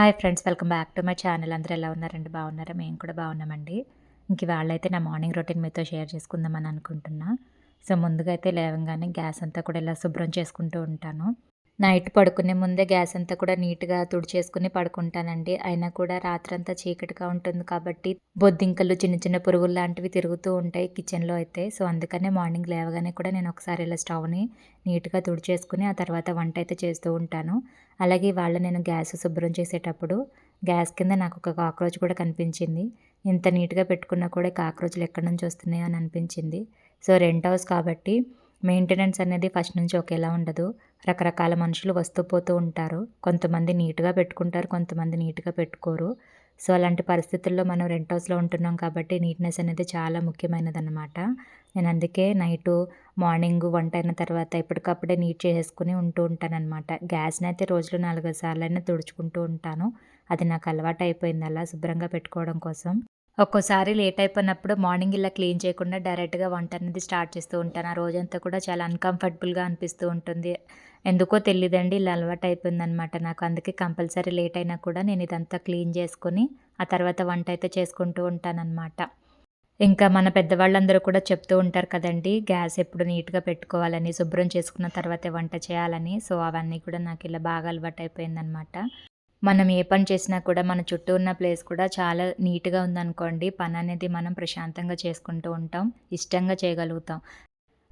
Hi friends welcome back to my channel. అందరూ ఎలా ఉన్నారండి? బాగున్నారా? మేము కూడా బాగున్నామండి. ఇంక వాళ్ళైతే నా మార్నింగ్ రొటీన్ మీతో షేర్ చేసుకుందామని అనుకుంటున్నా. సో ముందుగా అయితే లేవంగానే గ్యాస్ అంతా కూడా ఇలా శుభ్రం చేసుకుంటూ ఉంటాను. నైట్ పడుకునే ముందే గ్యాస్ అంతా కూడా నీట్గా తుడిచేసుకుని పడుకుంటానండి. అయినా కూడా రాత్రంతా చీకటిగా ఉంటుంది కాబట్టి బొద్దింకలు చిన్న చిన్న పురుగులు లాంటివి తిరుగుతూ ఉంటాయి కిచెన్లో అయితే. సో అందుకనే మార్నింగ్ లేవగానే కూడా నేను ఒకసారి ఇలా స్టవ్ని నీట్గా తుడిచేసుకుని ఆ తర్వాత వంట అయితే చేస్తూ ఉంటాను. అలాగే వాళ్ళ నేను గ్యాస్ శుభ్రం చేసేటప్పుడు గ్యాస్ కింద నాకు ఒక కాక్రోచ్ కూడా కనిపించింది. ఇంత నీట్గా పెట్టుకున్నా కూడా కాక్రోచ్లు ఎక్కడి నుంచి వస్తున్నాయో అని అనిపించింది. సో రెంట్ హౌస్ కాబట్టి మెయింటెనెన్స్ అనేది ఫస్ట్ నుంచి ఒకేలా ఉండదు. రకరకాల మనుషులు వస్తూ పోతూ ఉంటారు. కొంతమంది నీట్గా పెట్టుకుంటారు కొంతమంది నీట్గా పెట్టుకోరు. సో అలాంటి పరిస్థితుల్లో మనం రెంట్ హౌస్లో ఉంటున్నాం కాబట్టి నీట్నెస్ అనేది చాలా ముఖ్యమైనది అనమాట నేను అందుకే నైటు మార్నింగ్ వంట అయిన తర్వాత ఎప్పటికప్పుడే నీట్ చేసుకుని ఉంటూ ఉంటానన్నమాట. గ్యాస్ని అయితే రోజులో నాలుగైదు సార్లు అయినా తుడుచుకుంటూ ఉంటాను. అది నాకు అలవాటు అయిపోయింది అలా శుభ్రంగా పెట్టుకోవడం కోసం. ఒక్కోసారి లేట్ అయిపోయినప్పుడు మార్నింగ్ ఇలా క్లీన్ చేయకుండా డైరెక్ట్గా వంట అనేది స్టార్ట్ చేస్తూ ఉంటాను. ఆ రోజంతా కూడా చాలా అన్కంఫర్టబుల్గా అనిపిస్తూ ఉంటుంది. ఎందుకో తెలియదండి ఇలా అలవాటు అయిపోయిందనమాట నాకు. అందుకే కంపల్సరీ లేట్ అయినా కూడా నేను ఇదంతా క్లీన్ చేసుకొని ఆ తర్వాత వంట అయితే చేసుకుంటూ ఉంటానన్నమాట ఇంకా మన పెద్దవాళ్ళందరూ కూడా చెప్తూ ఉంటారు కదండి గ్యాస్ ఎప్పుడు నీట్గా పెట్టుకోవాలని శుభ్రం చేసుకున్న తర్వాతే వంట చేయాలని. సో అవన్నీ కూడా నాకు ఇలా బాగా అలవాటు అయిపోయిందనమాట మనం ఏ పని చేసినా కూడా మన చుట్టూ ఉన్న ప్లేస్ కూడా చాలా నీట్గా ఉందనుకోండి పని అనేది మనం ప్రశాంతంగా చేసుకుంటూ ఉంటాం ఇష్టంగా చేయగలుగుతాం.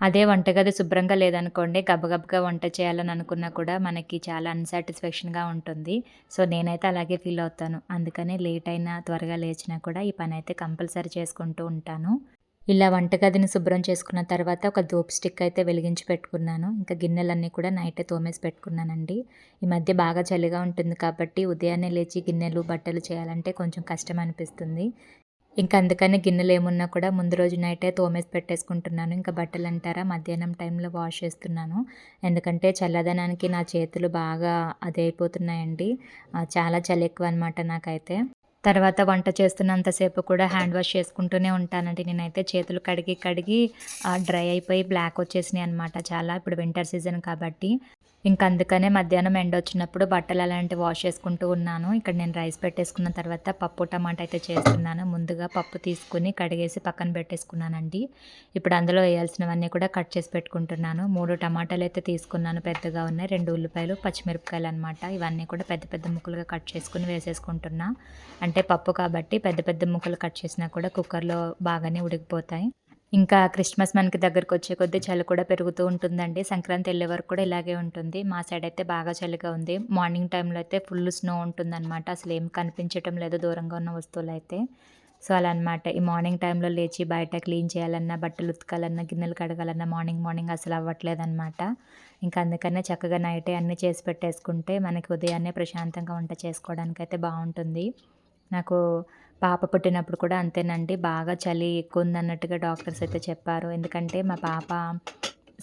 అదే వంటగది శుభ్రంగా లేదనుకోండి గబగబగా వంట చేయాలని అనుకున్నా కూడా మనకి చాలా అన్సాటిస్ఫాక్షన్గా ఉంటుంది. సో నేనైతే అలాగే ఫీల్ అవుతాను. అందుకనే లేట్ అయినా త్వరగా లేచినా కూడా ఈ పని అయితే కంపల్సరీ చేసుకుంటూ ఉంటాను. ఇలా వంటగదిని శుభ్రం చేసుకున్న తర్వాత ఒక ధూప్ స్టిక్ అయితే వెలిగించి పెట్టుకున్నాను. ఇంకా గిన్నెలన్నీ కూడా నైట్ తోమేసి పెట్టుకున్నానండి. ఈ మధ్య బాగా చలిగా ఉంటుంది కాబట్టి ఉదయాన్నే లేచి గిన్నెలు బట్టలు చేయాలంటే కొంచెం కష్టం అనిపిస్తుంది. ఇంకా అందుకని గిన్నెలు ఏమున్నా కూడా ముందు రోజు నైటే తోమేసి పెట్టేసుకుంటున్నాను. ఇంకా బట్టలు అంటారా? మధ్యాహ్నం టైంలో వాష్ చేస్తున్నాను. ఎందుకంటే చల్లదనానికి నా చేతులు బాగా అది అయిపోతున్నాయండి. చాలా చలి ఎక్కువ అనమాట నాకైతే. తర్వాత వంట చేస్తున్నంతసేపు కూడా హ్యాండ్ వాష్ చేసుకుంటూనే ఉంటానండి. నేనైతే చేతులు కడిగి కడిగి డ్రై అయిపోయి బ్లాక్ వచ్చేసినాయి అనమాట చాలా ఇప్పుడు వింటర్ సీజన్ కాబట్టి. ఇంక అందుకనే మధ్యాహ్నం ఎండ వచ్చినప్పుడు బట్టలు అలాంటివి వాష్ చేసుకుంటూ ఉన్నాను. ఇక్కడ నేను రైస్ పెట్టేసుకున్న తర్వాత పప్పు టమాటా అయితే చేస్తున్నాను. ముందుగా పప్పు తీసుకుని కడిగేసి పక్కన పెట్టేసుకున్నానండి. ఇప్పుడు అందులో వేయాల్సినవన్నీ కూడా కట్ చేసి పెట్టుకుంటున్నాను. మూడు టమాటాలు అయితే తీసుకున్నాను. పెద్దగా ఉన్నాయి. రెండు ఉల్లిపాయలు పచ్చిమిరపకాయలు అనమాట ఇవన్నీ కూడా పెద్ద పెద్ద ముక్కలుగా కట్ చేసుకుని వేసేసుకుంటున్నా. అంటే పప్పు కాబట్టి పెద్ద పెద్ద ముక్కలు కట్ చేసినా కూడా కుక్కర్లో బాగానే ఉడికిపోతాయి. ఇంకా క్రిస్మస్ మనకి దగ్గరకు వచ్చే కొద్దీ చలి కూడా పెరుగుతూ ఉంటుందండి. సంక్రాంతి వెళ్ళే వరకు కూడా ఇలాగే ఉంటుంది. మా సైడ్ అయితే బాగా చలిగా ఉంది. మార్నింగ్ టైంలో అయితే ఫుల్ స్నో ఉంటుందన్నమాట. అసలు ఏం కనిపించటం లేదు దూరంగా ఉన్న వస్తువులు అయితే. సో అలా అనమాట ఈ మార్నింగ్ టైంలో లేచి బయట క్లీన్ చేయాలన్నా బట్టలు ఉతకాలన్నా గిన్నెలు కడగాలన్నా మార్నింగ్ మార్నింగ్ అసలు అవ్వట్లేదు అనమాట ఇంకా అందుకనే చక్కగా నైటే అన్నీ చేసి పెట్టేసుకుంటే మనకి ఉదయాన్నే ప్రశాంతంగా వంట చేసుకోవడానికి అయితే బాగుంటుంది. నాకు పాప పుట్టినప్పుడు కూడా అంతేనండి. బాగా చలి ఎక్కువ ఉందన్నట్టుగా డాక్టర్స్ అయితే చెప్పారు. ఎందుకంటే మా పాప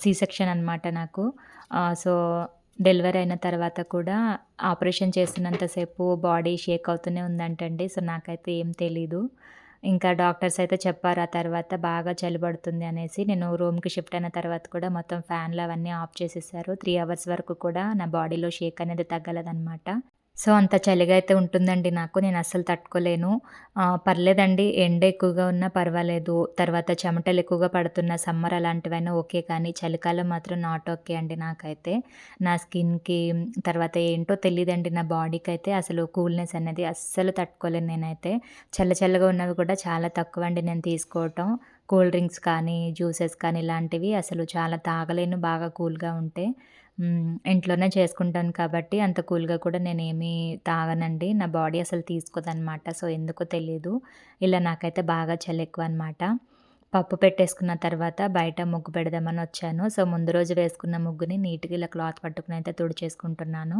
సి సెక్షన్ అనమాట నాకు. సో డెలివరీ అయిన తర్వాత కూడా ఆపరేషన్ చేస్తున్నంతసేపు బాడీ షేక్ అవుతూనే ఉందంటండి. సో నాకైతే ఏం తెలీదు. ఇంకా డాక్టర్స్ అయితే చెప్పారు ఆ తర్వాత బాగా చలి పడుతుంది అనేసి. నేను రూమ్కి షిఫ్ట్ అయిన తర్వాత కూడా మొత్తం ఫ్యాన్లు అవన్నీ ఆఫ్ చేసేసారు. త్రీ అవర్స్ వరకు కూడా నా బాడీలో షేక్ అనేది తగ్గలేదన్నమాట. సో అంత చలిగా అయితే ఉంటుందండి నాకు. నేను అస్సలు తట్టుకోలేను. పర్లేదండి. ఎండ ఎక్కువగా ఉన్నా పర్వాలేదు. తర్వాత చెమటలు ఎక్కువగా పడుతున్న సమ్మర్ అలాంటివైనా ఓకే కానీ చలికాలం మాత్రం నాట్ ఓకే అండి నాకైతే. నా స్కిన్కి తర్వాత ఏంటో తెలియదండి నా బాడీకి అయితే అసలు కూల్నెస్ అనేది అస్సలు తట్టుకోలేను నేనైతే. చల్ల చల్లగా ఉన్నవి కూడా చాలా తక్కువ అండి నేను తీసుకోవటం. కూల్ డ్రింక్స్ కానీ జ్యూసెస్ కానీ ఇలాంటివి అసలు చాలా తాగలేను బాగా కూల్గా ఉంటే. ఇంట్లోనే చేసుకుంటాను కాబట్టి అంత కూల్‌గా కూడా నేనేమి తాగనండి. నా బాడీ అసలు తీసుకోదనమాట. సో, ఎందుకో తెలీదు. ఇలా నాకైతే బాగా చలి ఎక్కువ అనమాట పప్పు పెట్టేసుకున్న తర్వాత బయట ముగ్గు పెడదామని వచ్చాను. సో, ముందు రోజు వేసుకున్న ముగ్గుని నీట్‌గా ఇలా క్లాత్ పట్టుకుని అయితే తుడిచేసుకుంటున్నాను.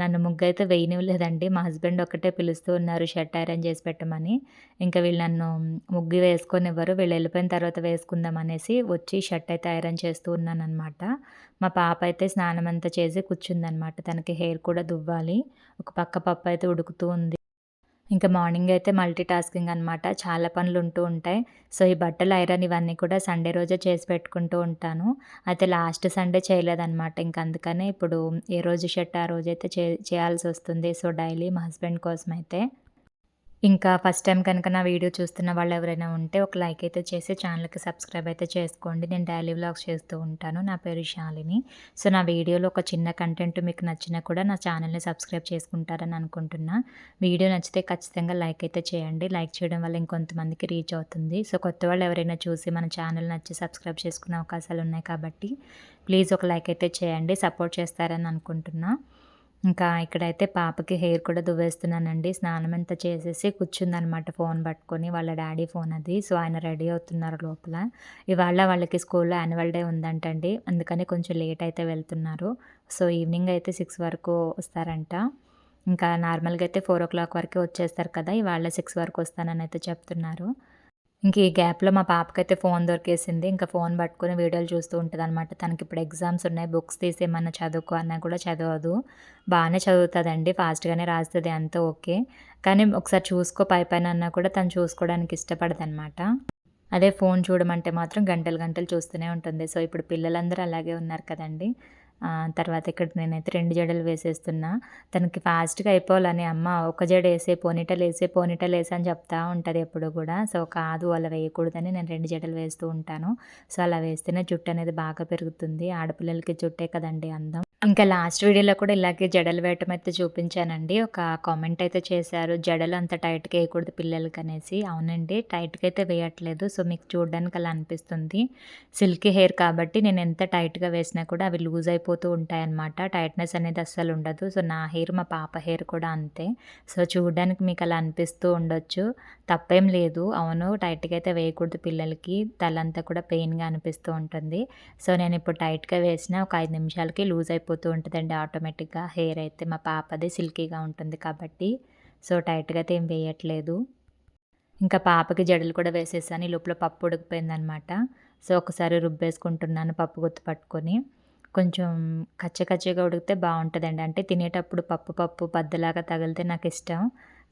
నన్ను ముగ్గు అయితే వేయనివ్వలేదండి. మా హస్బెండ్ ఒకటే పిలుస్తూ ఉన్నారు షర్ట్ ఐరన్ చేసి పెట్టమని. ఇంకా వీళ్ళు నన్ను ముగ్గు వేసుకోనివ్వరు. వీళ్ళు వెళ్ళిపోయిన తర్వాత వేసుకుందాం అనేసి వచ్చి షర్ట్ అయితే ఐరన్ చేస్తూ ఉన్నాననమాట. మా పాప అయితే స్నానం అంతా చేసి కూర్చుందనమాట. తనకి హెయిర్ కూడా దువ్వాలి. ఒక పక్క పప్పు అయితే ఉడుకుతూ ఉంది. ఇంకా మార్నింగ్ అయితే మల్టీ టాస్కింగ్ అనమాట చాలా పనులు ఉంటూ ఉంటాయి. సో ఈ బట్టలు ఐరన్ ఇవన్నీ కూడా సండే రోజే చేసి పెట్టుకుంటూ ఉంటాను. అయితే లాస్ట్ సండే చేయలేదన్నమాట. ఇంక అందుకనే ఇప్పుడు ఏ రోజు షర్ట్ ఆ రోజైతే చే చేయాల్సి వస్తుంది. సో డైలీ మా హస్బెండ్ కోసం అయితే ఇంకా ఫస్ట్ టైం కనుక నా వీడియో చూస్తున్న వాళ్ళు ఎవరైనా ఉంటే ఒక లైక్ అయితే చేసి ఛానల్కి సబ్స్క్రైబ్ అయితే చేసుకోండి. నేను డైలీ వ్లాగ్స్ చేస్తూ ఉంటాను. నా పేరు శాలిని. సో నా వీడియోలో ఒక చిన్న కంటెంట్ మీకు నచ్చినా కూడా నా ఛానల్ని సబ్స్క్రైబ్ చేసుకుంటారని అనుకుంటున్నా. వీడియో నచ్చితే ఖచ్చితంగా లైక్ అయితే చేయండి. లైక్ చేయడం వల్ల ఇంకొంతమందికి రీచ్ అవుతుంది. సో కొత్త వాళ్ళు ఎవరైనా చూసి మన ఛానల్ నచ్చి సబ్స్క్రైబ్ చేసుకునే అవకాశాలు ఉన్నాయి కాబట్టి ప్లీజ్ ఒక లైక్ అయితే చేయండి. సపోర్ట్ చేస్తారని అనుకుంటున్నా. ఇంకా ఇక్కడైతే పాపకి హెయిర్ కూడా దువ్వేస్తున్నానండి. స్నానం అంతా చేసేసి కూర్చుందనమాట ఫోన్ పట్టుకొని. వాళ్ళ డాడీ ఫోన్ అది. సో ఆయన రెడీ అవుతున్నారు లోపల. ఇవాళ వాళ్ళకి స్కూల్లో యాన్యువల్ డే ఉందంటండి. అందుకని కొంచెం లేట్ అయితే వెళ్తున్నారు. సో ఈవినింగ్ అయితే సిక్స్ వరకు వస్తారంట. ఇంకా నార్మల్గా అయితే ఫోర్ ఓ క్లాక్ వరకు వచ్చేస్తారు కదా. ఇవాళ సిక్స్ వరకు వస్తానని అయితే చెప్తున్నారు. ఇంక ఈ గ్యాప్లో మా పాపకైతే ఫోన్ దొరికేసింది. ఇంకా ఫోన్ పట్టుకుని వీడియోలు చూస్తూ ఉంటుంది అనమాట తనకి ఇప్పుడు ఎగ్జామ్స్ ఉన్నాయి. బుక్స్ తీసేమన్నా చదువుకో అన్నా కూడా చదవదు. బాగానే చదువుతుందండి. ఫాస్ట్గానే రాస్తుంది. అంతా ఓకే. కానీ ఒకసారి చూసుకో పై పైన అన్నా కూడా తను చూసుకోవడానికి ఇష్టపడదు అనమాట అదే ఫోన్ చూడమంటే మాత్రం గంటలు గంటలు చూస్తూనే ఉంటుంది. సో ఇప్పుడు పిల్లలందరూ అలాగే ఉన్నారు కదండి. తర్వాత ఇక్కడ నేనైతే రెండు జడలు వేసేస్తున్నా. తనకి ఫాస్ట్గా అయిపోవాలని అమ్మ ఒక జడ వేసే పోనీటలు వేసే పోనీటలు వేసే అని చెప్తా ఉంటుంది ఎప్పుడు కూడా. సో కాదు అలా వేయకూడదని నేను రెండు జడలు వేస్తూ ఉంటాను. సో అలా వేస్తేనే జుట్టు అనేది బాగా పెరుగుతుంది. ఆడపిల్లలకి జుట్టే కదండి అందం. ఇంకా లాస్ట్ వీడియోలో కూడా ఇలాగే జడలు వేయటం అయితే చూపించానండి. ఒక కామెంట్ అయితే చేశారు. జడలు అంత టైట్గా వేయకూడదు పిల్లలకి అనేసి. అవునండి టైట్గా అయితే వేయట్లేదు. సో మీకు చూడడానికి అలా అనిపిస్తుంది. సిల్కీ హెయిర్ కాబట్టి నేను ఎంత టైట్గా వేసినా కూడా అవి లూజ్ అయిపోతూ ఉంటాయన్నమాట. టైట్నెస్ అనేది అస్సలు ఉండదు. సో నా హెయిర్ మా పాప హెయిర్ కూడా అంతే. సో చూడడానికి మీకు అలా అనిపిస్తూ ఉండొచ్చు. తప్పేం లేదు. అవును టైట్గా అయితే వేయకూడదు పిల్లలకి. తలంతా కూడా పెయిన్గా అనిపిస్తూ ఉంటుంది. సో నేను ఇప్పుడు టైట్గా వేసిన ఒక ఐదు నిమిషాలకి లూజ్ అయిపోతుంది అయిపోతూ ఉంటుందండి ఆటోమేటిక్గా. హెయిర్ అయితే మా పాపది సిల్కీగా ఉంటుంది కాబట్టి సో టైట్గా అయితే ఏం వేయట్లేదు. ఇంకా పాపకి జడలు కూడా వేసేసాను. ఈ లోపల పప్పు ఉడికిపోయిందనమాట. సో ఒకసారి రుబ్బేసుకుంటున్నాను పప్పు గుర్తు పట్టుకొని. కొంచెం కచ్చకచ్చగా ఉడికితే బాగుంటుందండి. అంటే తినేటప్పుడు పప్పు పప్పు పద్దలాగా తగిలితే నాకు ఇష్టం.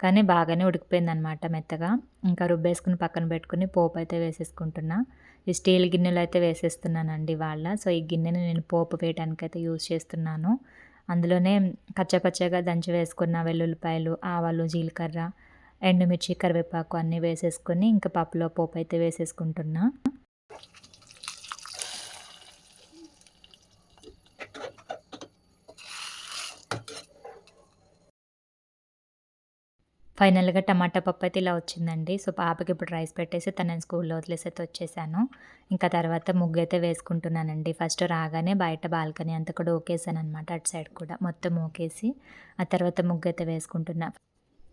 కానీ బాగానే ఉడికిపోయిందనమాట మెత్తగా. ఇంకా రుబ్బేసుకుని పక్కన పెట్టుకుని పోపు అయితే వేసేసుకుంటున్నా. ఈ స్టీల్ గిన్నెలు అయితే వేసేస్తున్నానండి వాళ్ళ. సో ఈ గిన్నెని నేను పోపు వేయడానికి అయితే యూజ్ చేస్తున్నాను. అందులోనే కచ్చపచ్చగా దంచి వేసుకున్న వెల్లుల్లిపాయలు ఆవాలు జీలకర్ర ఎండుమిర్చి కరివేపాకు అన్నీ వేసేసుకొని ఇంకా పప్పులో పోపు అయితే వేసేసుకుంటున్నా. ఫైనల్గా టమాటా పప్పు అయితే ఇలా వచ్చిందండి. సో పాపకి ఇప్పుడు రైస్ పెట్టేసి తనని స్కూల్లో వదిలేసి అయితే వచ్చేసాను. ఇంకా తర్వాత ముగ్గు అయితే వేసుకుంటున్నానండి. ఫస్ట్ రాగానే బయట బాల్కనీ అంతా కూడా ఓకేసాను అనమాట అటు సైడ్ కూడా మొత్తం ఓకేసి ఆ తర్వాత ముగ్గు అయితే వేసుకుంటున్నా.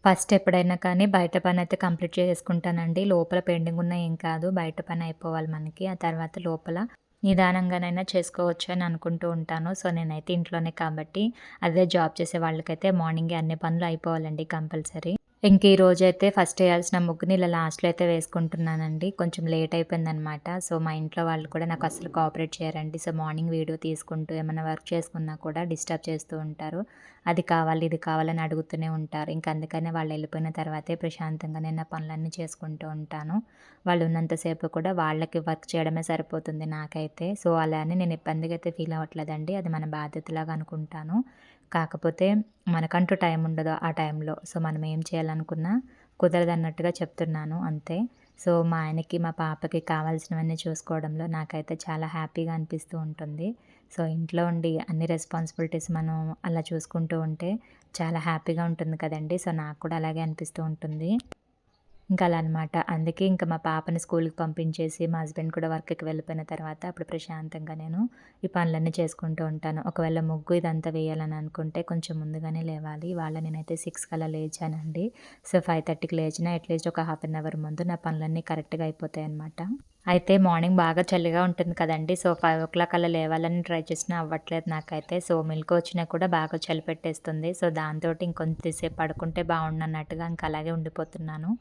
ఫస్ట్ ఎప్పుడైనా కానీ బయట పని అయితే కంప్లీట్ చేసుకుంటానండి. లోపల పెండింగ్ ఉన్న ఏం కాదు బయట పని అయిపోవాలి మనకి. ఆ తర్వాత లోపల నిదానంగానైనా చేసుకోవచ్చు అని అనుకుంటూ ఉంటాను. సో నేనైతే ఇంట్లోనే కాబట్టి అదే జాబ్ చేసే వాళ్ళకైతే మార్నింగే అన్ని పనులు అయిపోవాలండి కంపల్సరీ. ఇంక ఈ రోజైతే ఫస్ట్ వేయాల్సిన ముగ్గుని ఇలా లాస్ట్లో అయితే వేసుకుంటున్నానండి. కొంచెం లేట్ అయిపోయిందనమాట. సో మా ఇంట్లో వాళ్ళు కూడా నాకు అసలు కోఆపరేట్ చేయరండి. సో మార్నింగ్ వీడియో తీసుకుంటూ ఏమైనా వర్క్ చేసుకున్నా కూడా డిస్టర్బ్ చేస్తూ ఉంటారు. అది కావాలి ఇది కావాలని అడుగుతూనే ఉంటారు. ఇంక అందుకనే వాళ్ళు వెళ్ళిపోయిన తర్వాతే ప్రశాంతంగా నేను పనులన్నీ చేసుకుంటూ ఉంటాను. వాళ్ళు ఉన్నంతసేపు కూడా వాళ్ళకి వర్క్ చేయడమే సరిపోతుంది నాకైతే. సో అలా అని నేను ఇబ్బందిగా అయితే ఫీల్ అవ్వట్లేదండి. అది మన బాధ్యతలాగా అనుకుంటాను. కాకపోతే మనకంటూ టైం ఉండదు ఆ టైంలో. సో మనం ఏం చేయాలనుకున్నా కుదరదన్నట్టుగా చెప్తున్నాను. అంతే. సో మా ఆయనకి మా పాపకి కావాల్సినవన్నీ చూసుకోవడంలో నాకైతే చాలా హ్యాపీగా అనిపిస్తూ ఉంటుంది. సో ఇంట్లో ఉండి అన్ని రెస్పాన్సిబిలిటీస్ మనం అలా చూసుకుంటూ ఉంటే చాలా హ్యాపీగా ఉంటుంది కదండి. సో నాకు కూడా అలాగే అనిపిస్తూ ఉంటుంది. ఇంకా అలా అనమాట అందుకే ఇంకా మా పాపని స్కూల్కి పంపించేసి మా హస్బెండ్ కూడా వర్క్కి వెళ్ళిపోయిన తర్వాత అప్పుడు ప్రశాంతంగా నేను ఈ పనులన్నీ చేసుకుంటూ ఉంటాను. ఒకవేళ ముగ్గు ఇదంతా వేయాలని అనుకుంటే కొంచెం ముందుగానే లేవాలి. వాళ్ళ నేనైతే సిక్స్ కల్లా లేచానండి. సో ఫైవ్ థర్టీకి లేచినా అట్లీస్ట్ ఒక హాఫ్ అన్ అవర్ ముందు నా పనులన్నీ కరెక్ట్గా అయిపోతాయి అనమాట అయితే మార్నింగ్ బాగా చలిగా ఉంటుంది కదండి. సో ఫైవ్ ఓ క్లాక్ అలా లేవాలని ట్రై చేసినా అవ్వట్లేదు నాకైతే. సో మిల్క్ వచ్చినా కూడా బాగా చలి పెట్టేస్తుంది. సో దాంతో ఇంకొంతసేపు పడుకుంటే బాగుండన్నట్టుగా ఇంకా అలాగే ఉండిపోతున్నాను.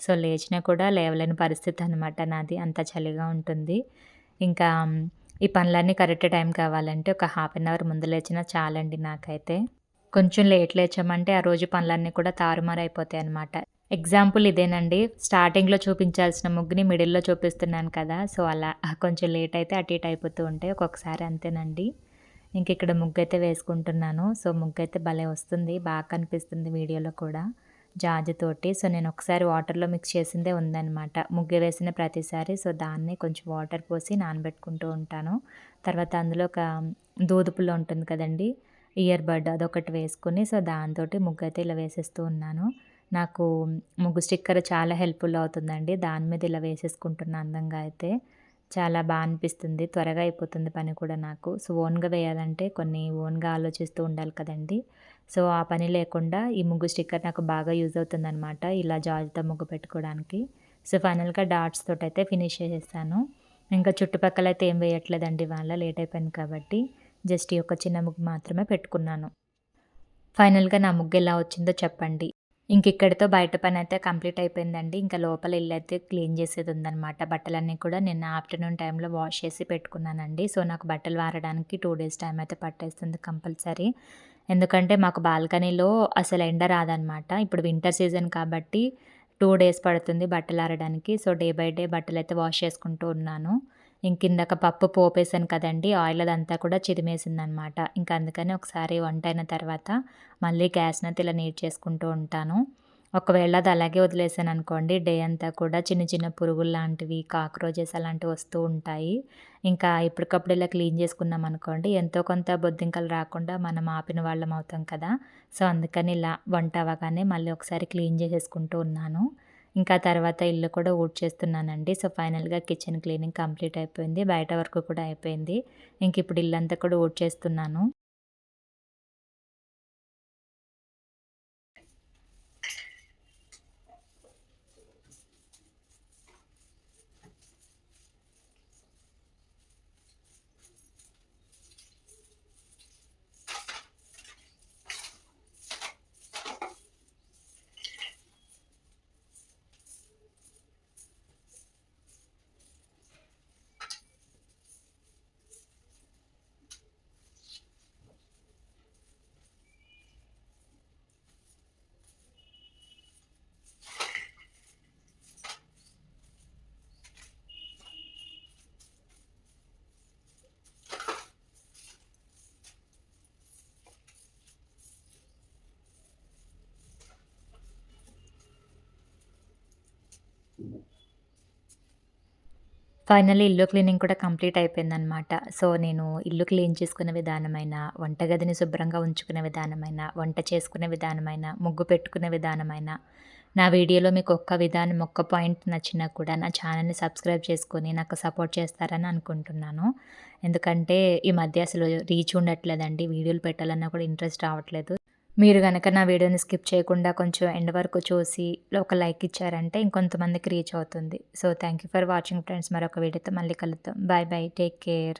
సో లేచినా కూడా లేవలేని పరిస్థితి అనమాట నాది. అంత చలిగా ఉంటుంది. ఇంకా ఈ పనులన్నీ కరెక్ట్ టైం కావాలంటే ఒక హాఫ్ అన్ అవర్ ముందు లేచినా చాలండి నాకైతే. కొంచెం లేట్ లేచామంటే ఆ రోజు పనులన్నీ కూడా తారుమారు అయిపోతాయి అనమాట ఎగ్జాంపుల్ ఇదేనండి. స్టార్టింగ్‌లో చూపించాల్సిన ముగ్గుని మిడిల్‌లో చూపిస్తున్నాను కదా! సో, అలా కొంచెం లేట్ అయితే అటు ఇటు అయిపోతూ ఉంటాయి. ఒక్కొక్కసారి అంతేనండి. ఇంక ఇక్కడ ముగ్గు అయితే వేసుకుంటున్నాను. సో, ముగ్గు అయితే భలే వస్తుంది. బాగా కనిపిస్తుంది వీడియోలో కూడా జాజుతోటి సో, నేను ఒకసారి వాటర్‌లో మిక్స్ చేసిందే ఉందనమాట. ముగ్గు వేసిన ప్రతిసారి సో, దాన్ని కొంచెం వాటర్ పోసి నానబెట్టుకుంటూ ఉంటాను. తర్వాత అందులో ఒక దూదుపుల్ల ఉంటుంది కదండీ! ఇయర్ బడ్ అదొకటి వేసుకొని సో, దానితోటి ముగ్గు అయితే ఇలా వేసేస్తూ ఉన్నాను. నాకు ముగ్గు స్టిక్కర్ చాలా హెల్ప్‌ఫుల్ అవుతుందండి. దాని మీద ఇలా వేసేసుకుంటున్న అందంగా అయితే. చాలా బాగా అనిపిస్తుంది. త్వరగా అయిపోతుంది పని కూడా నాకు. సో, ఓన్‌గా వేయాలంటే కొన్ని ఓన్‌గా ఆలోచిస్తూ ఉండాలి కదండీ! సో, ఆ పని లేకుండా ఈ ముగ్గు స్టిక్కర్ నాకు బాగా యూజ్ అవుతుందనమాట. ఇలా జాజితో ముగ్గు పెట్టుకోవడానికి. సో, ఫైనల్‌గా డాట్స్ తోటి అయితే ఫినిష్ చేసేసాను. ఇంకా చుట్టుపక్కల అయితే ఏం వేయట్లేదండి వాళ్ళ లేట్ అయిపోయింది కాబట్టి. జస్ట్ ఈ ఒక చిన్న ముగ్గు మాత్రమే పెట్టుకున్నాను. ఫైనల్‌గా నా ముగ్గు ఎలా వచ్చిందో చెప్పండి. ఇంకిక్కడితో బయట పని అయితే కంప్లీట్ అయిపోయిందండి. ఇంకా లోపల ఇల్లయితే క్లీన్ చేసేది ఉందనమాట. బట్టలన్నీ కూడా నిన్న ఆఫ్టర్‌నూన్ టైంలో వాష్ చేసి పెట్టుకున్నానండి. సో, నాకు బట్టలు వారడానికి టూ డేస్ టైం అయితే పట్టేస్తుంది కంపల్సరీ. ఎందుకంటే మాకు బాల్కనీలో అసలు ఎండ రాదనమాట. ఇప్పుడు వింటర్ సీజన్ కాబట్టి టూ డేస్ పడుతుంది బట్టలు ఆరడానికి. సో, డే బై డే బట్టలు అయితే వాష్ చేసుకుంటూ ఉన్నాను. ఇంకిందాక పప్పు పోపేసాను కదండీ! ఆయిల్ అదంతా కూడా చిదిమేసిందనమాట. ఇంకా అందుకని ఒకసారి వంట అయిన తర్వాత మళ్ళీ గ్యాస్ని ఇలా నీట్ చేసుకుంటూ ఉంటాను. ఒకవేళ అది అలాగే వదిలేసాను అనుకోండి డే అంతా కూడా చిన్న చిన్న పురుగుల్లాంటివి, కాక్రోచెస్ అలాంటివి వస్తూ ఉంటాయి. ఇంకా ఎప్పటికప్పుడు ఇలా క్లీన్ చేసుకున్నాం అనుకోండి ఎంతో కొంత బొద్దింకలు రాకుండా మనం ఆపిన వాళ్ళం అవుతాం కదా! సో, అందుకని ఇలా వంట అవ్వగానే మళ్ళీ ఒకసారి క్లీన్ చేసేసుకుంటూ ఉన్నాను. ఇంకా తర్వాత ఇల్లు కూడా ఊడ్చేస్తున్నానండి. సో, ఫైనల్‌గా కిచెన్ క్లీనింగ్ కంప్లీట్ అయిపోయింది. బయట వరకు కూడా అయిపోయింది. ఇంక ఇప్పుడు ఇల్లంతా కూడా ఊడ్చేస్తున్నాను. ఫైనల్లీ ఇల్లు క్లీనింగ్ కూడా కంప్లీట్ అయిపోయిందనమాట. సో, నేను ఇల్లు క్లీన్ చేసుకునే విధానమైనా, వంటగదిని శుభ్రంగా ఉంచుకునే విధానమైనా, వంట చేసుకునే విధానమైనా, ముగ్గు పెట్టుకునే విధానమైనా, నా వీడియోలో మీకు ఒక్క విధానం, ఒక్క పాయింట్ నచ్చినా కూడా నా ఛానల్‌ని సబ్స్క్రైబ్ చేసుకొని నాకు సపోర్ట్ చేస్తారని అనుకుంటున్నాను. ఎందుకంటే ఈ మధ్య అసలు రీచ్ ఉండట్లేదండి. వీడియోలు పెట్టాలన్నా కూడా ఇంట్రెస్ట్ రావట్లేదు. మీరు కనుక నా వీడియోని స్కిప్ చేయకుండా కొంచెం ఎండ్ వరకు చూసి ఒక లైక్ ఇచ్చారంటే ఇంకొంతమందికి రీచ్ అవుతుంది. So, thank you for watching friends. మరొక వీడియోతో మళ్ళీ కలుద్దాం. Bye bye. Take care.